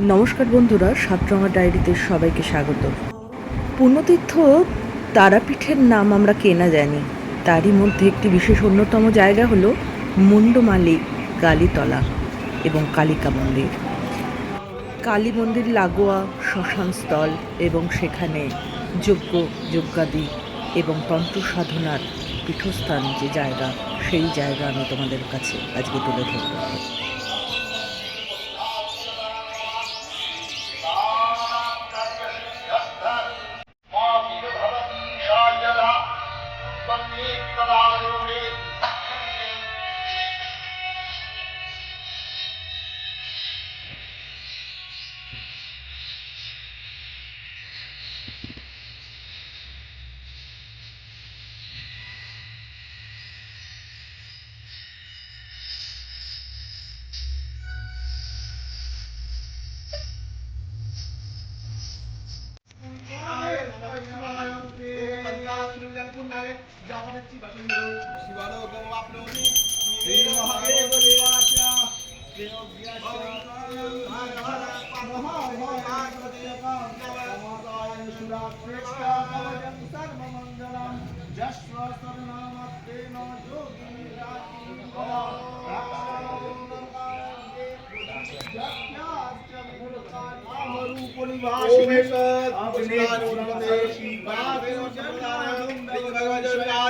নমস্কার বন্ধুরা, সাতরঙা ডায়েরিতে সবাইকে স্বাগত। পুণ্যতীর্থ তারাপীঠের নাম আমরা কেনা জানি। তারই মধ্যে একটি বিশেষ অন্যতম জায়গা হলো মুন্ডমালি কালীতলা এবং কালিকা মন্দির। কালী মন্দির লাগোয়া শ্মশানস্থল এবং সেখানে যজ্ঞ, যজ্ঞাদি এবং তন্ত্র সাধনার পীঠস্থান যে জায়গা, সেই জায়গা আমি তোমাদের কাছে আজকে তুলে ধরব। পরিভাষিত আপনি শিবাদেও জন্মানন্দ ভগবান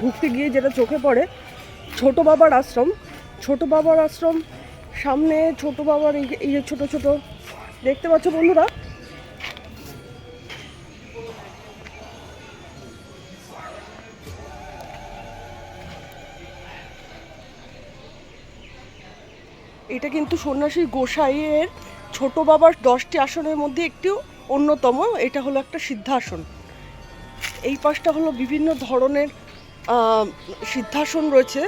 ঢুকতে গিয়ে যেটা চোখে পড়ে, ছোট বাবার আশ্রম। ছোট বাবার আশ্রম, সামনে ছোট বাবার এই যে- ছোট ছোট, দেখতে পাচ্ছ বন্ধুরা? এটা কিন্তু সন্ন্যাসী গোসাইয়ের ছোট বাবার দশটি আসনের মধ্যে একটি অন্যতম। এটা হলো একটা সিদ্ধাসন। এই পাশটা হলো বিভিন্ন ধরনের সিদ্ধাসন রয়েছে।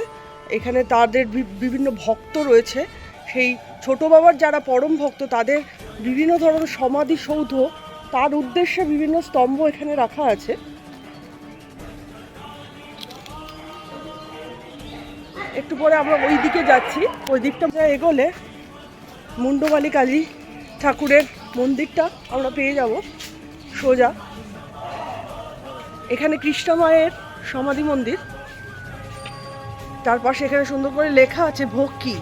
এখানে তাদের বিভিন্ন ভক্ত রয়েছে। সেই ছোট বাবার যারা পরম ভক্ত, তাদের বিভিন্ন ধরনের সমাধিসৌধ তার উদ্দেশ্যে বিভিন্ন স্তম্ভ এখানে রাখা আছে। একটু পরে আমরা ওই দিকে যাচ্ছি। ওই দিকটা এগোলে মুন্ডমালি কালী ঠাকুরের মন্দিরটা আমরা পেয়ে যাব। সোজা। এখানে কৃষ্ণা মায়ের সমাধি মন্দির। তার পাশে এখানে সুন্দর করে লেখা আছে ভোগ কি?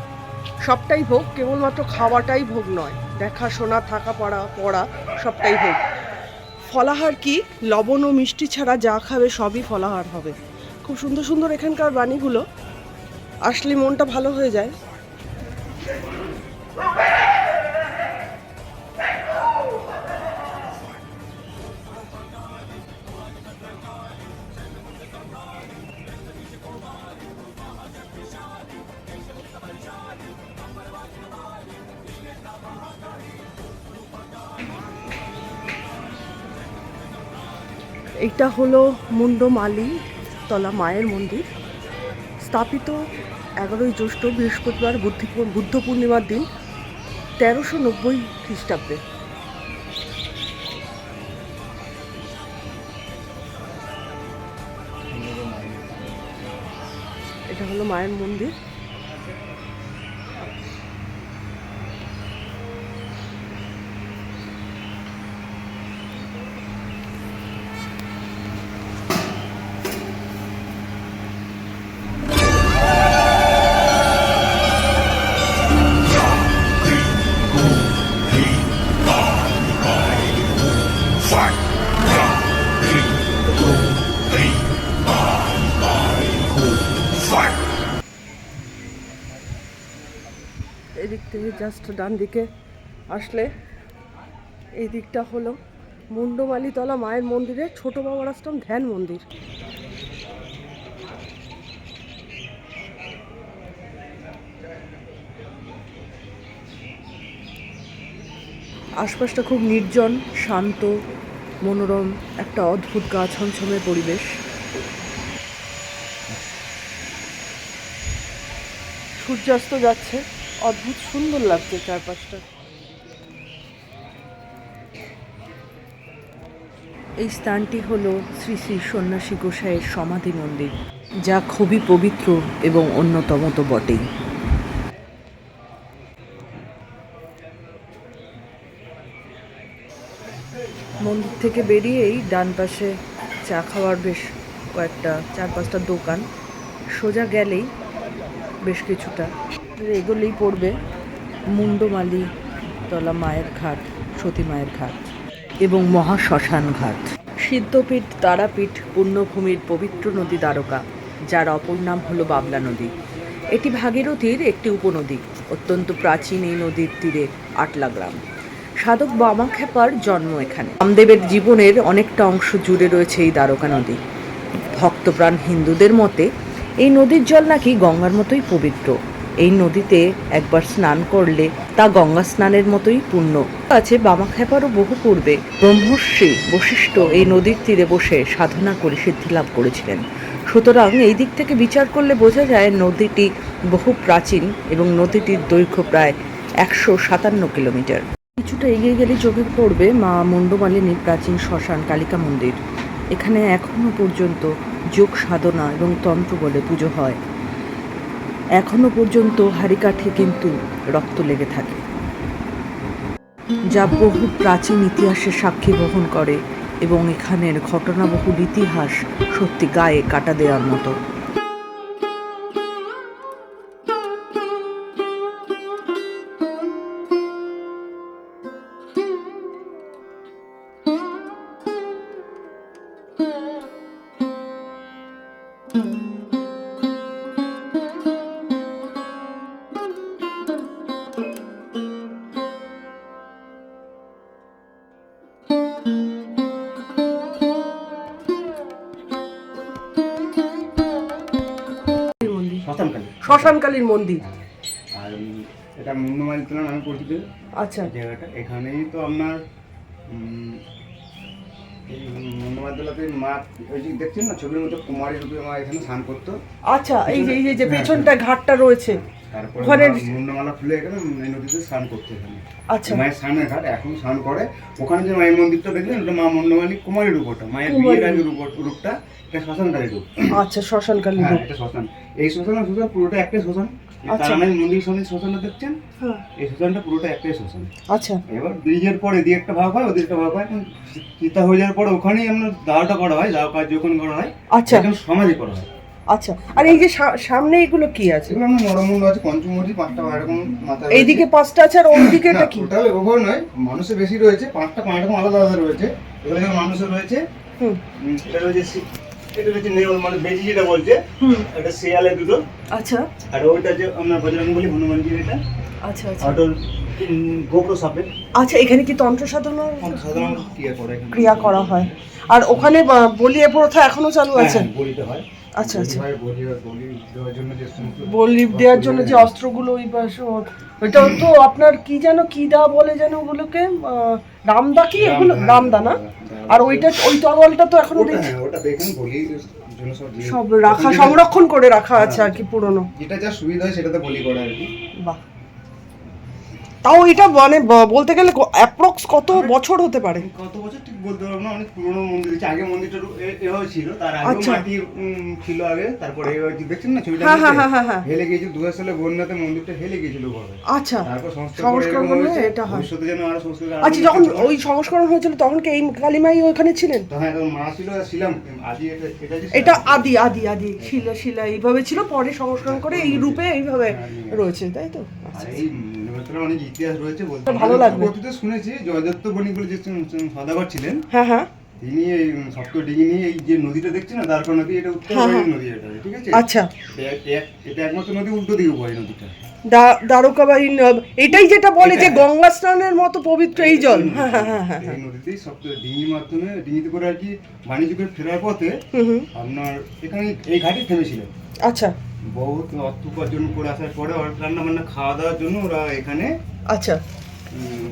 সবটাই ভোগ, কেবলমাত্র খাওয়াটাই ভোগ নয়। দেখা, শোনা, থাকা, পড়া পড়া, সবটাই ভোগ। ফলাহার কি? লবণ ও মিষ্টি ছাড়া যা খাবে সবই ফলাহার হবে। খুব সুন্দর সুন্দর এখানকার বাণীগুলো। আসলে মনটা ভালো হয়ে যায়। এইটা হলো মুন্ডমালি তলা মায়ের মন্দির। স্থাপিত এগারোই জ্যৈষ্ঠ বৃহস্পতিবার বুদ্ধি বুদ্ধ পূর্ণিমার দিন তেরোশো নব্বই খ্রিস্টাব্দে। এটা হলো মায়ের মন্দির। এদিক থেকে জাস্ট ডান দিকে আসলে এই দিকটা হলো মুন্ডমালিতলা মায়ের মন্দিরে ছোট বাবার আশ্রম, ধ্যান মন্দির। আশপাশটা খুব নির্জন, শান্ত, মনোরম, একটা অদ্ভুত গা ছমছমের পরিবেশ। সূর্যাস্ত যাচ্ছে। অদ্ভুত সুন্দর লাগছে চারপাশটা। এই স্থানটি হল শ্রী শ্রী সন্ন্যাসী গোসাইয়ের সমাধি মন্দির, যা খুবই পবিত্র এবং অন্যতম তো বটেই। মন্দির থেকে বেরিয়েই ডান পাশে চা খাওয়ার বেশ কয়েকটা, চার পাঁচটা দোকান। সোজা গেলেই বেশ কিছুটা এগুলোই পড়বে মুন্ডমালি তলা মায়ের ঘাট, সতী মায়ের ঘাট এবং মহাশ্মশান ঘাট। সিদ্ধপীঠ, তারাপীঠ, পুণ্যভূমির পবিত্র নদী দ্বারকা, যার অপর নাম হলো বাবলা নদী। এটি ভাগীরথীর একটি উপনদী, অত্যন্ত প্রাচীন এই নদীর তীরে আটলা গ্রাম। সাধক বামাখ্যাপার জন্ম এখানে। রামদেবের জীবনের অনেকটা অংশ জুড়ে রয়েছে এই দ্বারকা নদী। ভক্তপ্রাণ হিন্দুদের মতে, এই নদীর জল নাকি গঙ্গার মতোই পবিত্র। নদীতে একবার স্নান করলে তা গঙ্গা স্নানের মতোই পূর্ণ। আছে বামাখ্যাপারও বহু পূর্বে। ব্রহ্মর্ষি বশিষ্ঠ এই নদীর তীরে বসে সাধনা করে সিদ্ধি লাভ করেছিলেন। সুতরাং এই দিক থেকে বিচার করলে বোঝা যায় নদীটি বহু প্রাচীন এবং নদীটির দৈর্ঘ্য প্রায় একশো সাতান্ন কিলোমিটার। কিছুটা এগিয়ে গেলে চোখে পড়বে মা মুন্ডমালিনীর প্রাচীন শ্মশান কালিকা মন্দির। এখানে এখনও পর্যন্ত যোগ সাধনা এবং তন্ত্র বলে পুজো হয়। এখনও পর্যন্ত হাড়িকাঠে কিন্তু রক্ত লেগে থাকে। যা বহু প্রাচীন ইতিহাসের সাক্ষী বহন করে এবং এখানের ঘটনাবহুল ইতিহাস সত্যি গায়ে কাটা দেওয়ার মতো। এই শ্মশানকালীর মন্দির। আর এটা মুন্ডমালি তোলা নামে পরিচিত। আচ্ছা। জায়গাটা। এখানেই তো আপনার উম, এই মুন্ডমালি তোলাতে মা ওই যে দেখছেন না ছবির মতো কুমারী রূপে মা এখানে স্নান করতো। আচ্ছা এই যে এই যে- যে পেছনটা ঘাটটা রয়েছে। তারপরে মুন্ডমালা খুলে এখানে এই নদীতে স্নান করতো এখানে। আচ্ছা। মায়ের স্নানের ঘাট এখন স্নান করে ওখানে যে মায়ের মন্দিরটা দেখলেন ওটা মা মুন্ডমালি কুমারী রূপ মায়ের বিয়ের আগে রূপ। রূপটা এটা শ্মশানকালী রূপ। আচ্ছা হ্যাঁ রূপ। এটা শ্মশান। এই শ্মশান পুরোটা একটাই শ্মশান। আচ্ছা। তার মন্দির সামনে শ্মশানটা দেখছেন হ্যাঁ। এই শ্মশানটা পুরোটা একটাই শ্মশান। আচ্ছা। এবার ব্রিজের পরে দিয়ে একটা ভাগ হয় ওদের একটা ভাগ হয় চিতা হয়ে যাওয়ার পরে ওখানেই আমরা দাওয়াটা করা হয় দাও কাজ যখন করা হয় আচ্ছা। সমাধি করা হয়। আচ্ছা আর এই যে সামনে এগুলো কি আছে? এগুলো আমরা নরমুন্ড আছে পাঁচটা এরকম মাথা এইদিকে পাঁচটা আছে আর ওইদিকে এটা কি? ওটা নয় মানুষের বেশি রয়েছে পাঁচটা পাঁচ রকম আলাদা আলাদা রয়েছে। এখানে মানুষের রয়েছে হুম। এটা রয়েছে এটা রয়েছে নেওয়াল মানে বেজি যেটা বলছে এটা শিয়ালে দুটো। আচ্ছা। আর ওইটা যে আমরা বজরং বলি হনুমানজির এটা। আচ্ছা আচ্ছা। উম, গোপ্র সাপের। আচ্ছা এখানে কি তন্ত্র সাধারণত ক্রিয়া করে ক্রিয়া করা হয়। আর ওখানে বলি প্রথা এখনও চালু আছে? হ্যাঁ, বলিতে হয়। আচ্ছা, আচ্ছা। বলি হয়, বলি হয়, বলি দেওয়ার জন্য যে অস্ত্রগুলো ওই পাশে ওইটা তো আপনার কি যেন কি দা বলে যেন ওগুলোকে? রামদা কি? এগুলো হ্যাঁ, রামদা না? আর ওইটা ওই তরোয়ালটা তো এখনও দেখছি। হ্যাঁ, সব রাখা সংরক্ষণ করে রাখা আছে আর কি পুরনো। যেটা যা সুবিধা হয় সেটা তো বলি করে আর কি। বাহ। তাও এটা মানে বলতে গেলে অ্যাপ্রক্স কত বছর হতে পারে? কত বছর ঠিক বলতে পারব না অনেক পুরোনো মন্দির আছে। আগে মন্দিরটা এভাবে ছিল তার আগে আচ্ছা। উম, ছিল আগে তারপরে দেখছেন না ছবিটা? হ্যাঁ, হ্যাঁ, হ্যাঁ, হ্যাঁ, হ্যাঁ। হেলে গিয়েছিল দু সালে বন্যাতে মন্দিরটা হেলে গিয়েছিল ভাবে আচ্ছা তারপর সংস্কার সংস্কার করে করলে এটা হয়। ভবিষ্যতে যেন আরও সংস্কার আচ্ছা যখন ওই সংস্করণ হয়েছিল তখন কি এই কালিমাই ওখানে ছিলেন? তখন একটা মা ছিল আর ছিলাম আজই এটা এটা এটা আদি আদি আদি। শিলা শিলা এইভাবে ছিল পরে সংস্করণ করে এই রূপে এইভাবে রয়েছে তাই তো? আচ্ছা এই নেমন্তন্ন অনেক ইতিহাস রয়েছে বলতে ভালো লাগবে। শুনেছি জয়দত্ত বণিক বলে যে সদাগর ছিলেন হ্যাঁ হ্যাঁ। তিনি এই সপ্ত নিয়ে এই যে নদীটা দেখছেন না দ্বারকা নদী এটা উত্তর হ্যাঁ, হ্যাঁ। নদী এটা ঠিক আছে? আচ্ছা। এটা একমাত্র নদী উল্টো দিকে বয় নদীটা। দা- বা এটাই যেটা বলে যে গঙ্গা স্নানের মতো পবিত্র এই জল। হ্যাঁ হ্যাঁ হ্যাঁ হ্যাঁ এই নদীতেই ডিঙির মাধ্যমে ডিঙিতে করে আর কি বাণিজ্য করে ফেরার পথে আপনার এখানে এই ঘাটে থেমেছিলেন। আচ্ছা। বহুত অর্থ উপার্জন করে আসার পরে রান্না বান্না খাওয়া দাওয়ার জন্য ওরা এখানে আচ্ছা। উম,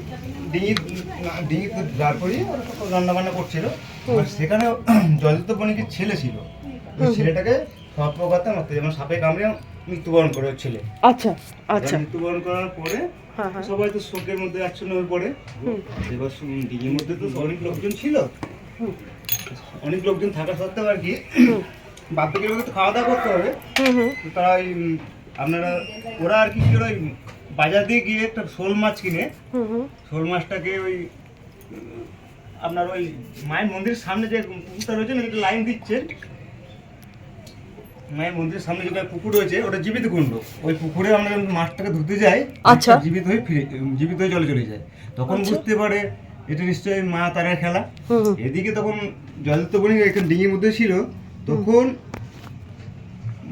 ডিঙি ডিঙিতে দাঁড় করিয়ে ওরা রান্না বান্না করছিল আর সেখানে জয়দত্ত বণিকের ছেলে ছিল। ওই ছেলেটাকে সর্পঘাতে মারতে যেমন সাপে কামড়ে মৃত্যুবরণ করে ওর ছেলে। আচ্ছা আচ্ছা। মৃত্যুবরণ করার পরে হ্যাঁ হ্যাঁ। সবাই তো শোকের মধ্যে আচ্ছন্ন হয়ে পড়ে। এবার ডিঙির মধ্যে তো অনেক লোকজন ছিল। অনেক লোকজন থাকা সত্ত্বেও আর কি মধ্যে তো খাওয়া দাওয়া করতে হবে। তো তারা ওই আপনারা ওরা আর কি কি ওই বাজার দিয়ে গিয়ে একটা শোল মাছ কিনে শোল মাছটাকে ওই আপনার ওই মায়ের মন্দিরের সামনে যে পুকুরটা রয়েছে না যেটা লাইন দিচ্ছে মায়ের মন্দিরের সামনে যেটা পুকুর রয়েছে ওটা জীবিত কুণ্ড। ওই পুকুরে আমরা যখন মাছটাকে ধুতে যাই আচ্ছা। জীবিত হয়ে ফিরে জীবিত হয়ে জলে চলে যায়। তখন বুঝতে পারে এটা নিশ্চয়ই মা তারার খেলা। এদিকে তখন জল তো বণি একটা ডিঙির মধ্যে ছিল তখন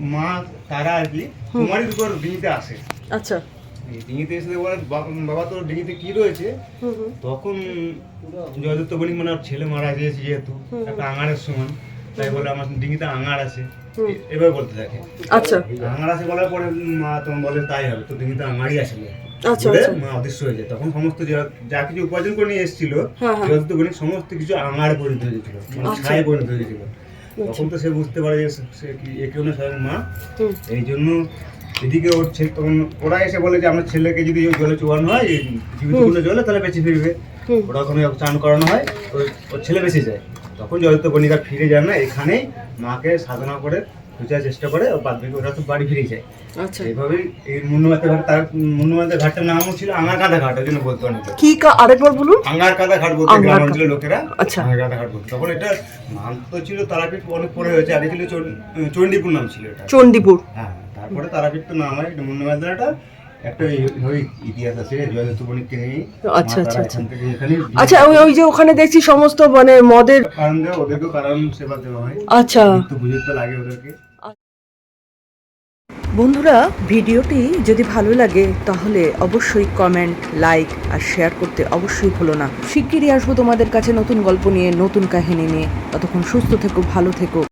মা তারা আর কি কুমারীর উপর ডিঙিতে আসে। আচ্ছা। ডিঙিতে এসে বলে বাবা তোর ডিঙিতে কি রয়েছে তখন জয়দত্ত বণিক মানে ছেলে মারা গিয়েছে যেহেতু একটা আঙারের সমান তাই বলে আমার ডিঙিতে আঙার আছে। এ- এভাবে বলতে থাকে। আচ্ছা। আঙার আছে বলার পরে মা তখন বলে তাই হবে তো ডিঙিতে আঙারই আসলে আচ্ছা, আচ্ছা। মা অদৃশ্য হয়ে যায়। তখন সমস্ত যা- কিছু উপার্জন করে নিয়ে এসেছিল হ্যাঁ, হ্যাঁ। জয়দত্ত বণিক সমস্ত কিছু আঙারে পরিণত হয়ে গেছিল মানে আচ্ছা। ছায়ে পরিণত হয়ে গেছিল। তখন তো সে বুঝতে পারে যে সে- কি একে হলো স্বয়ং মা। এই জন্য এদিকে ওর ছেলে তখন ওরা এসে বলে যে আমার ছেলেকে যদি জলে চুয়ানো হয় জীবিত কোনো জলে তাহলে বেঁচে ফিরবে। ওরা ওখানে চান করানো হয় ওর ছেলে বেঁচে যায়। তখন জয়ন্ত বণিকা ফিরে যান না। এখানেই মাকে সাধনা করে খোঁজার চেষ্টা করে ও বাদ বাকি ওরা তো বাড়ি ফিরে যায়। আচ্ছা। এইভাবেই এই মুন্নুমাতে ঘাট তার মুন্নুমাতে ঘাটটার নামও ছিল আঙার কাঁদা ঘাট ওই জন্য বলতো অনেক কি কা আরেকবার বলুন? আঙ্গার কাদা ঘাট বলতো গ্রাম। অঞ্চলের লোকেরা আচ্ছা। আঙ্গার কাদা ঘাট বলতো। তখন এটা নাম তো ছিল তারাপীঠ অনেক পরে হয়েছে আগে ছিল চণ্ডী- চণ্ডীপুর নাম ছিল এটা। চণ্ডীপুর হ্যাঁ তারপরে তারাপীঠ তো নাম হয় এটা মুন্ডমাদাটা একটা ইতিহাস আছে জয়দত্ত নিয়ে। আচ্ছা, আচ্ছা, আচ্ছা। আচ্ছা ওই ওই যে ওখানে দেখছি সমস্ত মানে মদের কারণ দেওয়া কারণ সেবা দেওয়া হয়। আচ্ছা। তো বুঝে লাগে ওদেরকে। বন্ধুরা ভিডিওটি যদি ভালো লাগে তাহলে অবশ্যই কমেন্ট লাইক আর শেয়ার করতে অবশ্যই ভুলো না। শিগগিরই আসব তোমাদের কাছে নতুন গল্প নিয়ে নতুন কাহিনী নিয়ে। ততক্ষণ সুস্থ থেকো ভালো থেকো।